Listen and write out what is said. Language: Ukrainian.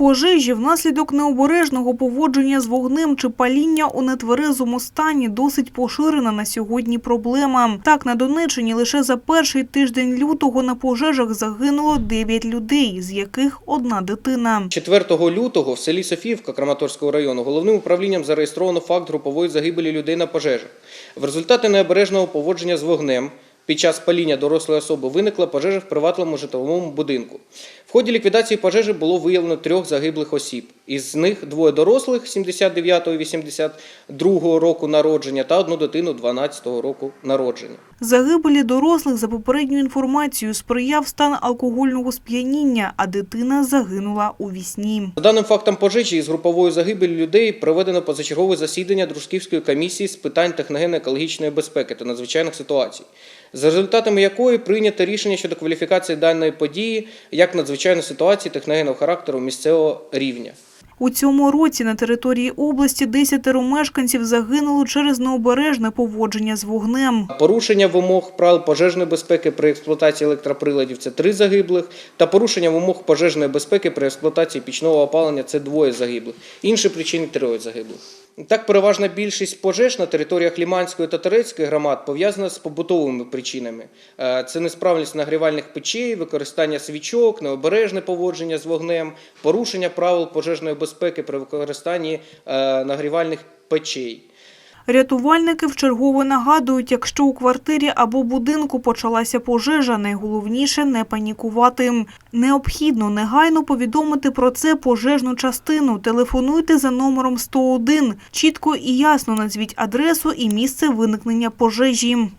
Пожежі внаслідок необережного поводження з вогнем чи паління у нетверезому стані досить поширена на сьогодні проблема. Так, на Донеччині лише за перший тиждень лютого на пожежах загинуло 9 людей, з яких одна дитина. 4 лютого в селі Софіївка Краматорського району головним управлінням зареєстровано факт групової загибелі людей на пожежах. В результаті необережного поводження з вогнем під час паління дорослої особи виникла пожежа в приватному житловому будинку. В ході ліквідації пожежі було виявлено трьох загиблих осіб. Із них двоє дорослих 79 і 82 року народження та одну дитину 12 року народження. Загибелі дорослих за попередньою інформацією сприяв стан алкогольного сп'яніння, а дитина загинула у вісні. За даним фактом пожежі із груповою загибелі людей проведено позачергове засідання Дружківської комісії з питань техногенно-екологічної безпеки та надзвичайних ситуацій, за результатами якої прийнято рішення щодо кваліфікації даної події як надзвичайної ситуації техногенного характеру місцевого рівня. У цьому році на території області десятеро мешканців загинуло через необережне поводження з вогнем. Порушення вимог правил пожежної безпеки при експлуатації електроприладів це три загиблих, та порушення вимог пожежної безпеки при експлуатації пічного опалення це двоє загиблих. Інші причини троє загиблих. Так, переважна більшість пожеж на територіях Ліманської та Терецької громад пов'язана з побутовими причинами. Е, Це несправність нагрівальних печей, використання свічок, необережне поводження з вогнем, порушення правил пожежної безпеки при використанні е, нагрівальних печей. Рятувальники вчергове нагадують, якщо у квартирі або будинку почалася пожежа, найголовніше не панікувати. Необхідно негайно повідомити про це пожежну частину. Телефонуйте за номером 101. Чітко і ясно назвіть адресу і місце виникнення пожежі.